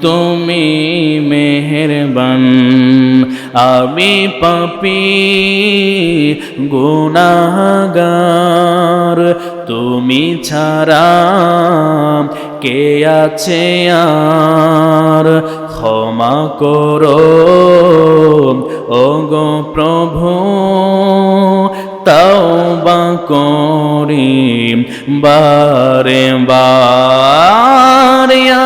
তুমি মেহেরবান। আমি পাপি গুনাগার তুমি ছাড়া কে আছে আর? ক্ষমা করো। ও গো প্রভু, তাওবা করি বারে বার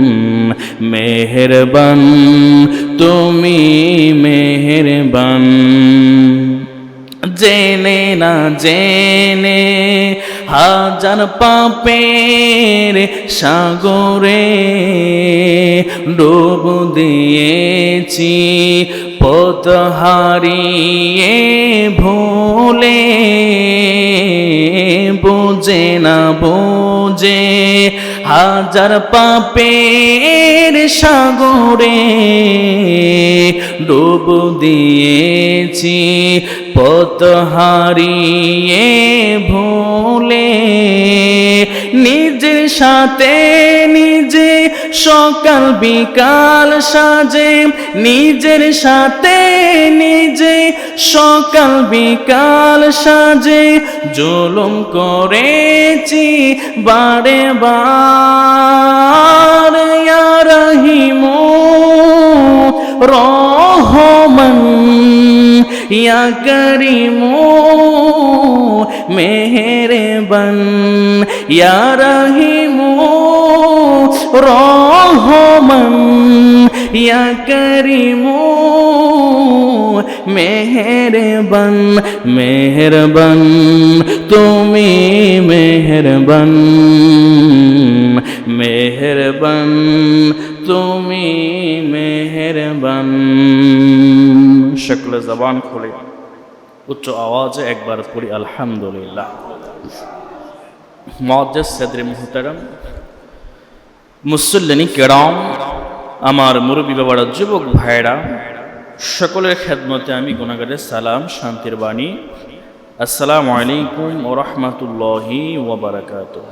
মেহেরবান তুমি মেহেরবান। জেনে না জেনে হাজার পাপের সাগরে ডুব দিয়েছি পথ হারিয়ে ভুলে বুঝে না বুঝে হাজার পাপের সাগরে ডুব দিয়েছি। পথ হারিয়ে ভুলে নিজের সাথে নিজে সকাল বিকাল সাজে, নিজের সাথে নিজে সকাল বিকাল সাজে, জুলুম করেছি বারে বার। রহিমু রহমান, ইয়া করিমু মেহেরবান, ইয়া রহিমু রহমান, ইয়া করিমু, মেহেরবান মেহেরবান, তুমি মেহেরবান মেহেরবান, তুমি মেহেরবান। শক্ল জবান খুলে। উচ্চ আওয়াজে একবার পড়ি, আলহামদুলিল্লাহ। মজ্জাজ সদরে মুহতারাম মুসল্লিনী কেরাম, আমার মুরব্বী বাবার যুবক ভাইরা সকলের খেদমতে আমি গুণাগারের সালাম, শান্তির বাণী। আসসালামু আলাইকুম ও রহমতুল্লাহি ওবরাকাতুহ